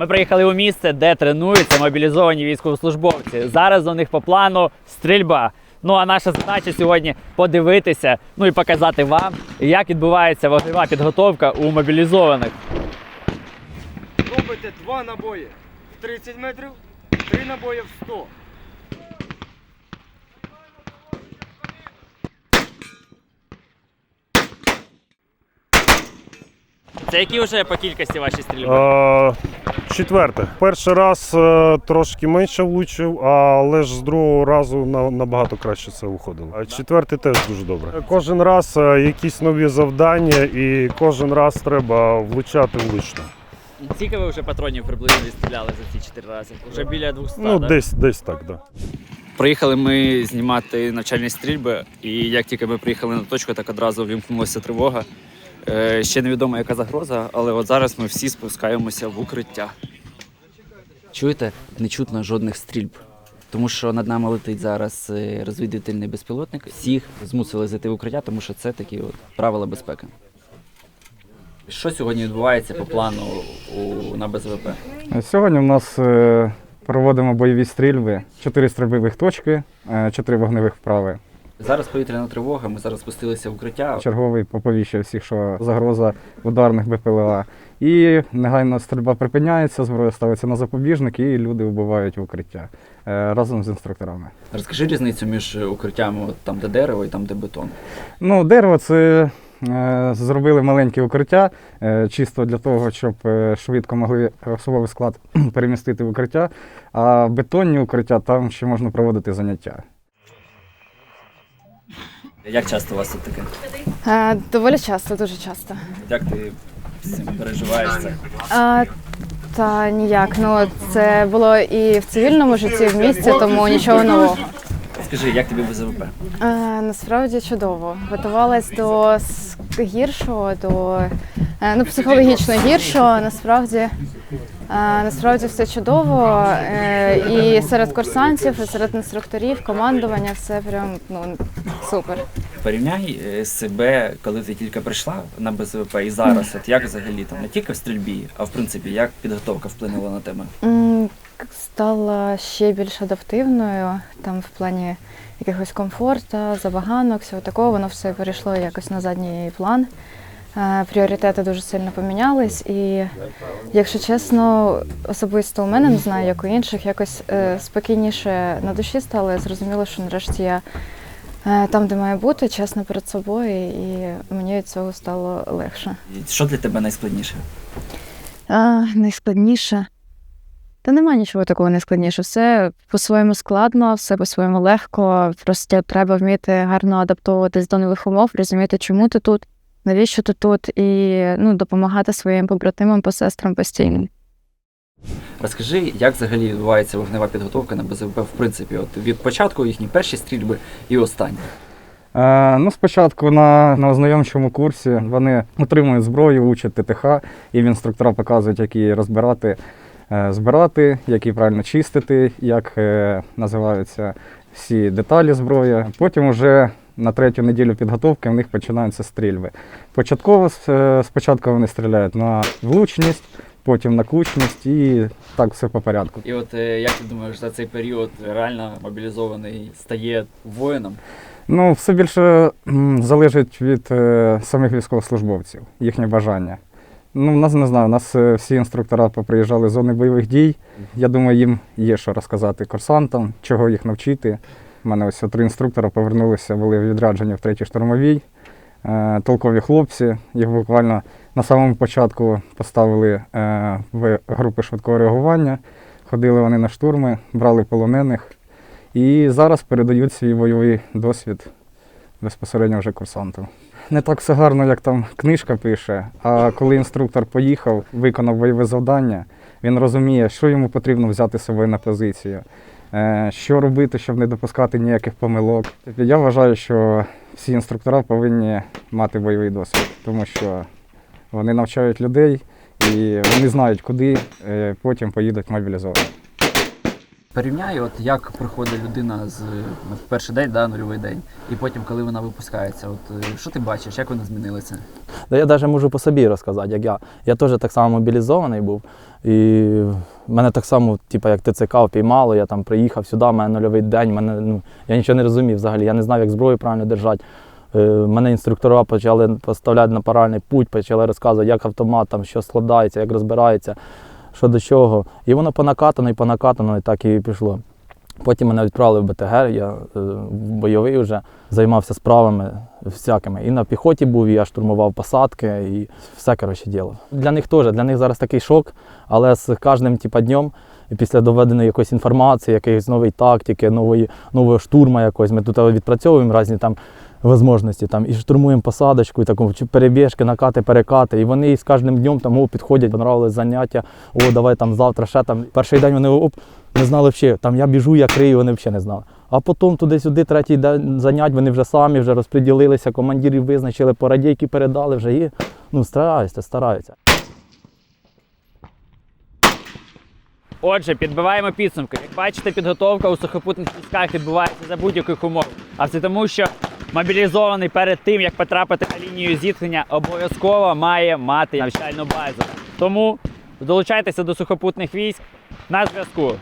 Ми приїхали у місце, де тренуються мобілізовані військовослужбовці. Зараз у них по плану стрільба. Ну а наша задача сьогодні подивитися, ну і показати вам, як відбувається вогнева підготовка у мобілізованих. Робите два набої в 30 метрів, три набої в 100. Це які вже по кількості ваші стрільби? Е, Четверте. Перший раз е, трошки менше влучив, але ж з другого разу на- набагато краще це виходило. А четвертий теж дуже добре. Кожен раз е, якісь нові завдання, і кожен раз треба влучати влучно. Скільки ви вже патронів приблизно відстріляли за ці 4 рази? Вже біля 200, Ну, да? десь, десь так, да. Приїхали ми знімати навчальні стрільби, і як тільки ми приїхали на точку, так одразу вімкнулася тривога. Е, ще невідомо, яка загроза, але от зараз ми всі спускаємося в укриття. Чуєте, не чутно жодних стрільб. Тому що над нами летить зараз е, розвідувальний безпілотник. Всіх змусили зайти в укриття, тому що це такі от правила безпеки. Що сьогодні відбувається по плану у, на БЗВП? Сьогодні у нас е, проводимо бойові стрільби, чотири стрільбових точки, е, чотири вогневих вправи. Зараз повітряна тривога, ми зараз спустилися в укриття. Черговий поповіщує всіх, що загроза ударних БПЛА. І негайно стрільба припиняється, зброя ставиться на запобіжник, і люди вбивають в укриття е, разом з інструкторами. Розкажи різницю між укриттями, от там, де дерево і там, де бетон. Ну, дерево це е, зробили маленьке укриття, е, чисто для того, щоб швидко могли особовий склад перемістити в укриття. А бетонні укриття там ще можна проводити заняття. Як часто у вас тут таке? Е, Доволі часто, дуже часто. Як ти з цим переживаєш це? А, та ніяк. Ну це було і в цивільному житті, в місті, тому нічого нового. Скажи, як тобі БЗВП? Е, насправді чудово. Готувалась до с- гіршого, до е, ну, психологічно гіршого. Насправді, е, насправді все чудово. Е, і серед курсантів, і серед інструкторів, командування, все прям ну супер. Порівняй е, себе, коли ти тільки прийшла на БЗВП і зараз, от як взагалі там не тільки в стрільбі, а в принципі, як підготовка вплинула на тебе? Стала ще більш адаптивною, там в плані якихось комфорту, забаганок, всього такого, воно все перейшло якось на задній план. Е, Пріоритети дуже сильно помінялись, і, якщо чесно, особисто у мене не знаю, як у інших, якось е, спокійніше на душі стало. Я зрозуміла, що нарешті я е, там, де маю бути, чесно перед собою, і мені від цього стало легше. Що для тебе найскладніше? А, найскладніше. Та нема нічого такого найскладніше. Все по-своєму складно, все по-своєму легко. Просто треба вміти гарно адаптовуватись до нових умов, розуміти, чому ти тут, навіщо ти тут, і ну, допомагати своїм побратимам, посестрам постійно. Розкажи, як взагалі відбувається вогнева підготовка на БЗВП, в принципі, от від початку їхні перші стрільби і останні. Е, ну, спочатку на, на ознайомчому курсі вони отримують зброю, учать ТТХ, і інструктора показують, як її розбирати, е, збирати, як її правильно чистити, як е, називаються всі деталі зброї. Потім вже на третю неділю підготовки в них починаються стрільби. Початково е, спочатку вони стріляють на влучність, потім на кучність і так все по порядку. І от е, як ти думаєш, за цей період реально мобілізований стає воїном? Ну, все більше залежить від е, самих військовослужбовців, їхнє бажання. Ну, нас не знаю, у нас всі інструктора поприїжджали з зони бойових дій. Я думаю, їм є що розказати курсантам, чого їх навчити. У мене ось три інструктора повернулися, були в відрядженні в третій штурмовій. Е, толкові хлопці. Їх буквально на самому початку поставили е, в групи швидкого реагування. Ходили вони на штурми, брали полонених. І зараз передають свій бойовий досвід безпосередньо вже курсанту. Не так все гарно, як там книжка пише. А коли інструктор поїхав, виконав бойове завдання, він розуміє, що йому потрібно взяти з собою на позицію, що робити, щоб не допускати ніяких помилок. Я вважаю, що всі інструктора повинні мати бойовий досвід, тому що вони навчають людей і вони знають, куди е, потім поїдуть мобілізовані. Порівняй, от як проходить людина з в перший день, да, нульовий день, і потім, коли вона випускається, от е, що ти бачиш, як вона змінилася? Да я навіть можу по собі розказати, як я. Я теж так само мобілізований був. І мене так само, типу, як ТЦК впіймало, я там приїхав сюди, в мене нульовий день, мене, ну, я нічого не розумів взагалі, я не знав, як зброю правильно держати. Е, Мене інструктора почали поставляти на паральний путь, почали розказувати, як автомат, там, що складається, як розбирається, що до чого. І воно по накатано і по накатано, і так і пішло. Потім мене відправили в БТГ, я е, бойовий вже займався справами всякими. І на піхоті був, я штурмував посадки, і все коротше діло. Для них теж, для них зараз такий шок, але з кожним типа, днем, після доведеної якоїсь інформації, якоїсь нової тактики, нової, нового штурму якогось, ми тут відпрацьовуємо різні там можливості, там, і штурмуємо посадочку, і таку перебіжки, накати, перекати. І вони з кожним днем там о, підходять, понравились заняття, о, давай там завтра ще там. Перший день вони оп, не знали взагалі, там я біжу, я крию, вони взагалі не знали. А потім туди-сюди, третій день занять, вони вже самі вже розподілилися, командирів визначили, по радійки передали вже і ну, стараються, стараються. Отже, підбиваємо підсумки. Як бачите, підготовка у сухопутних військах відбувається за будь-яких умов. А це тому, що мобілізований перед тим, як потрапити на лінію зіткнення, обов'язково має мати навчальну базу. Тому долучайтеся до сухопутних військ на зв'язку.